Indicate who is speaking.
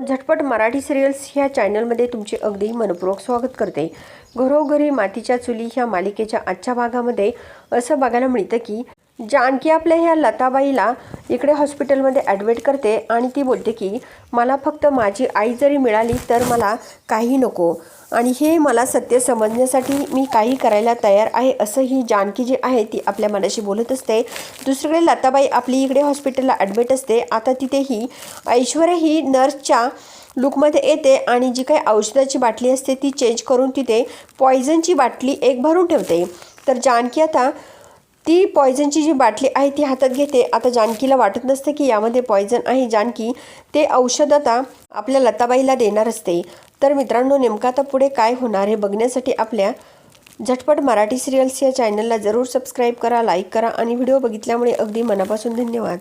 Speaker 1: झटपट मराठी सिरियल्स ह्या चॅनलमध्ये तुमचे अगदी मनपूर्वक स्वागत करते. घरोघरी मातीच्या चुली ह्या मालिकेच्या आजच्या भागामध्ये असं बघायला मिळतं की जानकी आपल्या ह्या लताबाईला इकडे हॉस्पिटलमध्ये ॲडमिट करते आणि ती बोलते की मला फक्त माझी आई जरी मिळाली तर मला काही नको आणि हे मला सत्य समजण्यासाठी मी काही करायला तयार आहे असं ही जानकी जी आहे ती आपल्या मनाशी बोलत असते. दुसरीकडे लताबाई आपली इकडे हॉस्पिटलला ॲडमिट असते. आता तिथेही ऐश्वर्य ऐश्वर्या ही नर्सच्या लुकमध्ये येते आणि जी काही औषधाची बाटली असते ती चेंज करून तिथे पॉयझनची बाटली एक भरून ठेवते. तर जानकी आता ती पॉयझनची जी बाटली आहे ती हातात घेते. आता जानकीला वाटत नसते की यामध्ये पॉयझन आहे. जानकी ते औषध आता आपल्या लताबाईला देणार असते. तर मित्रांनो नेमकं आता पुढे काय होणार हे बघण्यासाठी आपल्या झटपट मराठी सिरियल्स या चॅनलला जरूर सबस्क्राईब करा लाईक करा आणि व्हिडिओ बघितल्यामुळे अगदी मनापासून धन्यवाद.